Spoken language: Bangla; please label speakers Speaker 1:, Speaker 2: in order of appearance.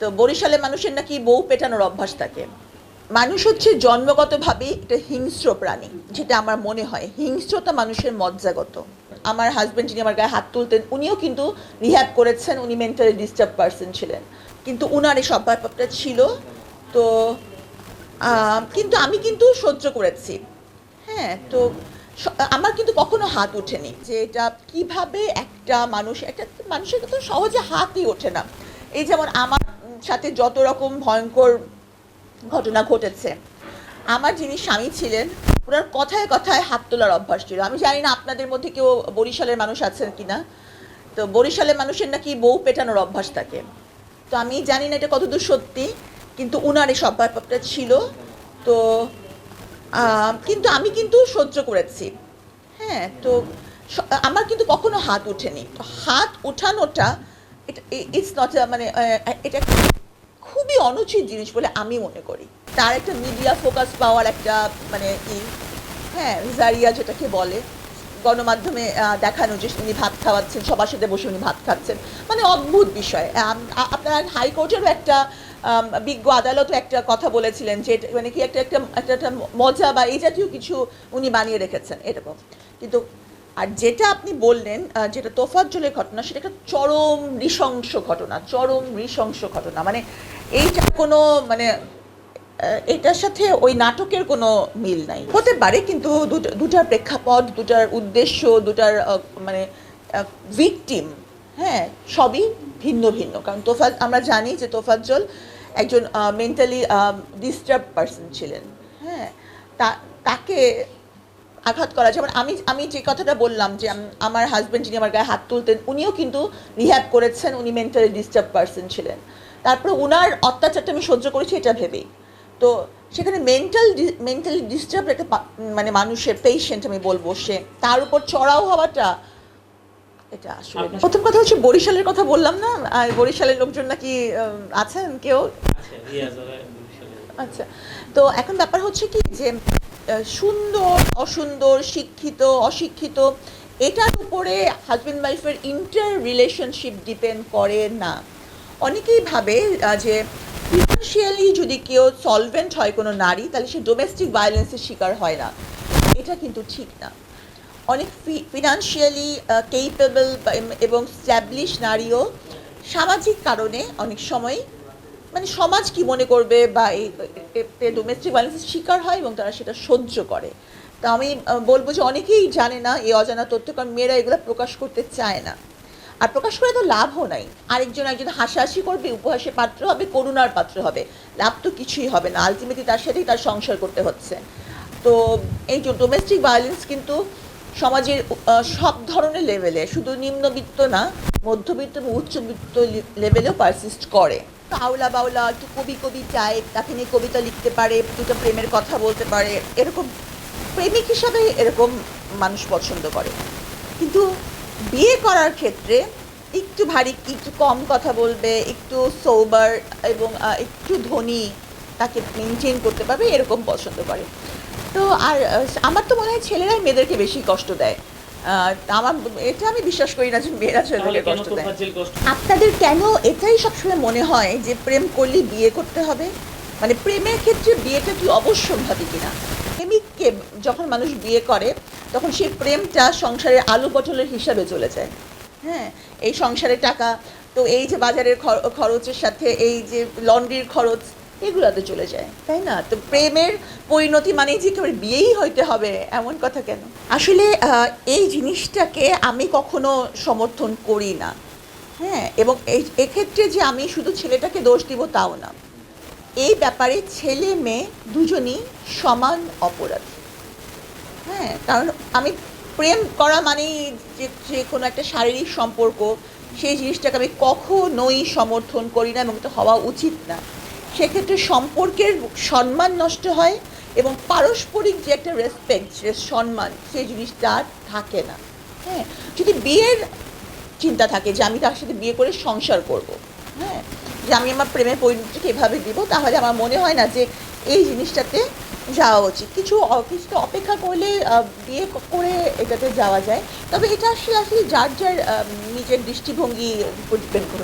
Speaker 1: তো বরিশালে মানুষের নাকি বউ পেটানোর অভ্যাস থাকে। মানুষ হচ্ছে জন্মগতভাবেই একটা হিংস্র প্রাণী, যেটা আমার মনে হয় হিংস্রতা মানুষের মজ্জাগত। আমার হাজব্যান্ড যিনি আমার গায়ে হাত তুলতেন, উনিও কিন্তু রিহ্যাব করেছেন, উনি মেন্টালি ডিস্টার্ব পার্সন ছিলেন। কিন্তু উনার এই স্বভাবটা ছিল, তো কিন্তু আমি কিন্তু সহ্য করেছি। হ্যাঁ তো আমার কিন্তু কখনো হাত ওঠেনি যে এটা কীভাবে একটা মানুষ, একটা মানুষের তো সহজে হাতই ওঠে না। এই যেমন আমার সাথে যত রকম ভয়ঙ্কর ঘটনা ঘটেছে। আমার যিনি স্বামী ছিলেন, ওনার কথায় কথায় হাত তোলার অভ্যাস ছিল। আমি জানি না আপনাদের মধ্যে কেউ বরিশালের মানুষ আছেন কি না তো বরিশালের মানুষের নাকি বউ পেটানোর অভ্যাস থাকে। তো আমি জানি না এটা কতদূর সত্যি, কিন্তু উনার এই স্বভাবটা ছিল। তো কিন্তু আমি কিন্তু সহ্য করেছি। হ্যাঁ তো আমার কিন্তু কখনো হাত ওঠেনি। তো হাত ওঠানোটা ইটস নট মানে এটা অনুচিত জিনিস বলে আমি মনে করি। তার একটা মিডিয়া ফোকাস পাওয়ার একটা মানে ই হ্যাঁ জারিয়া যেটাকে বলে, গণমাধ্যমে দেখানো যে উনি ভাত খাওয়াচ্ছেন, সবার সাথে বসে উনি ভাত খাচ্ছেন মানে অদ্ভুত বিষয়। আপনার হাইকোর্টেরও একটা বিজ্ঞ আদালতও একটা কথা বলেছিলেন যে মানে কি একটা একটা একটা একটা মজা বা এই জাতীয় কিছু উনি বানিয়ে রেখেছেন, এরকম। কিন্তু, আর যেটা আপনি বললেন যেটা তোফাজ্জলের ঘটনা, সেটা একটা চরম নৃশংস ঘটনা, চরম নৃশংস ঘটনা। মানে এইটা কোনো মানে এটার সাথে ওই নাটকের কোনো মিল নাই। হতে পারে কিন্তু দুটো- দুটার প্রেক্ষাপট, দুটার উদ্দেশ্য, দুটার মানে ভিকটিম হ্যাঁ সবই ভিন্ন ভিন্ন। কারণ তোফাজ, আমরা জানি যে তোফাজ্জল একজন মেন্টালি ডিস্টার্ব পার্সন ছিলেন হ্যাঁ। তা, তাকে আঘাত করা, যেমন আমি আমি যে কথাটা বললাম যে আমার হাজব্যান্ড যিনি আমার গায়ে হাত তুলতেন, উনিও কিন্তু রিহ্যাব করেছেন, উনি মেন্টালি ডিস্টার্ব পার্সন ছিলেন। তারপরে উনার অত্যাচারটা আমি সহ্য করেছি এটা ভেবেই। তো সেখানে মেন্টাল মেন্টালি ডিস্টার্ব একটা মানে মানুষের পেশেন্ট আমি বলব সে তার উপর চড়াও হওয়াটা এটা আসলে প্রথম কথা হচ্ছে বরিশালের কথা বললাম না আর বরিশালের লোকজন নাকি আছেন কেউ?
Speaker 2: আচ্ছা।
Speaker 1: আচ্ছা তো এখন ব্যাপার হচ্ছে কি যে সুন্দর অসুন্দর শিক্ষিত অশিক্ষিত এটার উপরে হাজব্যান্ড ওয়াইফের ইন্টার রিলেশনশিপ ডিপেন্ড করে না। অনেকেই ভাবে যে ফিনান্সিয়ালি যদি কেউ সলভেন্ট হয় কোনো নারী, তাহলে সে ডোমেস্টিক ভায়োলেন্সের শিকার হয় না। এটা কিন্তু ঠিক না। অনেক ফিনান্সিয়ালি কেপেবল এবং স্ট্যাবলিশ নারীও সামাজিক কারণে অনেক সময় মানে সমাজ কি মনে করবে বা এই ডোমেস্টিক ভায়োলেন্সের শিকার হয় এবং তারা সেটা সহ্য করে। তা আমি বলব যে অনেকেই জানে না, এই অজানা তথ্য কারণ মেয়েরা এগুলো প্রকাশ করতে চায় না। আর প্রকাশ করে তো লাভও নাই। আরেকজন একজন হাসাহাসি করবে উপহাসের পাত্র হবে, করুণার পাত্র হবে। লাভ তো কিছুই হবে না আলটিমেটলি তার সাথেই তার সংসার করতে হচ্ছে। তো এই যে ডোমেস্টিক ভায়োলেন্স কিন্তু সমাজের সব ধরনের লেভেলে শুধু নিম্নবিত্ত না, মধ্যবিত্ত এবং উচ্চবিত্ত লেভেলেও পারসিস্ট করে। তো আউলা বাউলা একটু কবি কবি টাইপ তাকে নিয়ে কবিতা লিখতে পারে, দুটো প্রেমের কথা বলতে পারে, এরকম প্রেমিক হিসাবে এরকম মানুষ পছন্দ করে। কিন্তু বিয়ে করার ক্ষেত্রে একটু ভারী একটু কম কথা বলবে একটু সোবার এবং একটু ধনী তাকে মেনটেন করতে পারবে এরকম পছন্দ করে। তো আর আমার তো মনে হয় ছেলেরাই মেয়েদেরকে বেশি কষ্ট দেয়। আমার এটা আমি বিশ্বাস করি না যে মেয়েরা ছেলেদেরকে কষ্ট দেয়। আপনাদের কেন এটাই সবসময় মনে হয় যে প্রেম করলে বিয়ে করতে হবে? মানে প্রেমের ক্ষেত্রে বিয়েটা কি অবশ্যম্ভাবী কিনা? প্রেমিককে যখন মানুষ বিয়ে করে, তখন সেই প্রেমটা সংসারের আলু পটলের হিসাবে চলে যায়। হ্যাঁ এই সংসারের টাকা, তো এই যে বাজারের খরচের সাথে এই যে লন্ড্রির খরচ, এগুলোতে চলে যায়, তাই না? তো প্রেমের পরিণতি মানে যে একেবারে বিয়েই হইতে হবে, এমন কথা কেন? আসলে এই জিনিসটাকে আমি কখনো সমর্থন করি না। হ্যাঁ এবং এই, এক্ষেত্রে যে আমি শুধু ছেলেটাকে দোষ দিব তাও না। এই ব্যাপারে ছেলে মেয়ে দুজনই সমান অপরাধী। হ্যাঁ কারণ আমি প্রেম করা মানেই যে যে কোনো একটা শারীরিক সম্পর্ক, সেই জিনিসটাকে আমি কখনোই সমর্থন করি না এবং এটা হওয়া উচিত না। সেক্ষেত্রে সম্পর্কের সম্মান নষ্ট হয় এবং পারস্পরিক যে একটা রেসপেক্ট যে সম্মান, সেই জিনিসটা আর থাকে না। হ্যাঁ যদি বিয়ের চিন্তা থাকে যে আমি তার সাথে বিয়ে করে সংসার করব হ্যাঁ যে আমি আমার প্রেমের পরিণতিকে এভাবে দিব, তাহলে আমার মনে হয় না যে এই জিনিসটাতে যাওয়া উচিত। কিছু কিছু অপেক্ষা করলে বিয়ে করে এটাতে যাওয়া যায়। তবে এটা আসলে আসলে যার যার নিজের দৃষ্টিভঙ্গি ডিপেন্ড করে